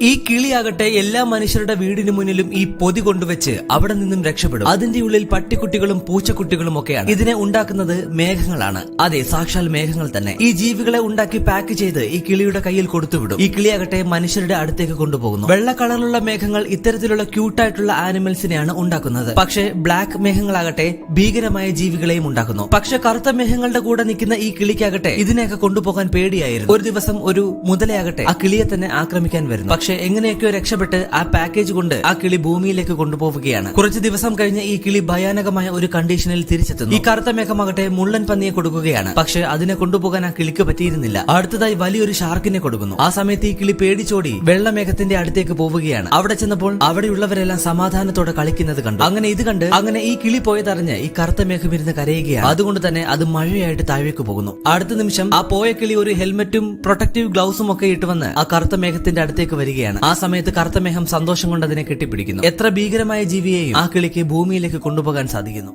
ഈ കിളിയാകട്ടെ എല്ലാ മനുഷ്യരുടെ വീടിന് മുന്നിലും ഈ പൊതി കൊണ്ടുവച്ച് അവിടെ നിന്നും രക്ഷപ്പെടും. അതിന്റെ ഉള്ളിൽ പട്ടിക്കുട്ടികളും പൂച്ചക്കുട്ടികളും ഒക്കെയാണ് ഇതിനെ ഉണ്ടാക്കുന്നത് മേഘങ്ങളാണ്. അതെ സാക്ഷാൽ മേഘങ്ങൾ തന്നെ. ഈ ജീവികളെ ഉണ്ടാക്കി പാക്ക് ചെയ്ത് ഈ കിളിയുടെ കയ്യിൽ കൊടുത്തുവിടും. ഈ കിളിയാകട്ടെ മനുഷ്യരുടെ അടുത്തേക്ക് കൊണ്ടുപോകുന്നു. വെള്ള കളറിലുള്ള മേഘങ്ങൾ ഇത്തരത്തിലുള്ള ക്യൂട്ടായിട്ടുള്ള ആനിമൽസിനെയാണ് ഉണ്ടാക്കുന്നത്. പക്ഷേ ബ്ലാക്ക് മേഘങ്ങളാകട്ടെ ഭീകരമായ ജീവികളെയും ഉണ്ടാക്കുന്നു. പക്ഷെ കറുത്ത മേഘങ്ങളുടെ കൂടെ നിൽക്കുന്ന ഈ കിളിക്കാകട്ടെ ഇതിനെയൊക്കെ കൊണ്ടുപോകാൻ പേടിയായിരുന്നു. ഒരു ദിവസം ഒരു മുതലയാകട്ടെ ആ കിളിയെ തന്നെ ആക്രമിക്കാൻ വരുന്നു. പക്ഷെ എങ്ങനെയൊക്കെയോ രക്ഷപ്പെട്ട് ആ പാക്കേജ് കൊണ്ട് ആ കിളി ഭൂമിയിലേക്ക് കൊണ്ടുപോവുകയാണ്. കുറച്ച് ദിവസം കഴിഞ്ഞ് ഈ കിളി ഭയാനകമായ ഒരു കണ്ടീഷനിൽ തിരിച്ചെത്തുന്നു. ഈ കറുത്ത മേഘമാകട്ടെ മുള്ളൻ പന്നിയെ കൊടുക്കുകയാണ്. പക്ഷെ അതിനെ കൊണ്ടുപോകാൻ ആ കിളിക്ക് പറ്റിയിരുന്നില്ല. അടുത്തതായി വലിയൊരു ഷാർക്കിനെ കൊടുക്കുന്നു. ആ സമയത്ത് ഈ കിളി പേടിച്ചോടി വെള്ളമേഘത്തിന്റെ അടുത്തേക്ക് പോവുകയാണ്. അവിടെ ചെന്നപ്പോൾ അവിടെയുള്ളവരെല്ലാം സമാധാനത്തോടെ കളിക്കുന്നത് കണ്ടു. അങ്ങനെ ഇത് കണ്ട് അങ്ങനെ ഈ കിളി പോയതറിഞ്ഞ് ഈ കറുത്ത മേഘം ഇരുന്ന് കരയുകയാണ്. അതുകൊണ്ട് തന്നെ അത് മഴയായിട്ട് താഴേക്ക് പോകുന്നു. അടുത്ത നിമിഷം ആ പോയ കിളി ഒരു ഹെൽമെറ്റും പ്രൊട്ടക്റ്റീവ് ഗ്ലൗസും ഒക്കെ ഇട്ട് വന്ന് ആ കറുത്ത മേഘത്തിന്റെ അടുത്തേക്ക് വരികയാണ് ആ സമയത്ത് കറുത്ത മേഘം സന്തോഷം കൊണ്ട് അതിനെ കെട്ടിപ്പിടിക്കുന്നു. എത്ര ഭീകരമായ ജീവിയെയും ആ കിളിക്ക് ഭൂമിയിലേക്ക് കൊണ്ടുപോകാൻ സാധിക്കുന്നു.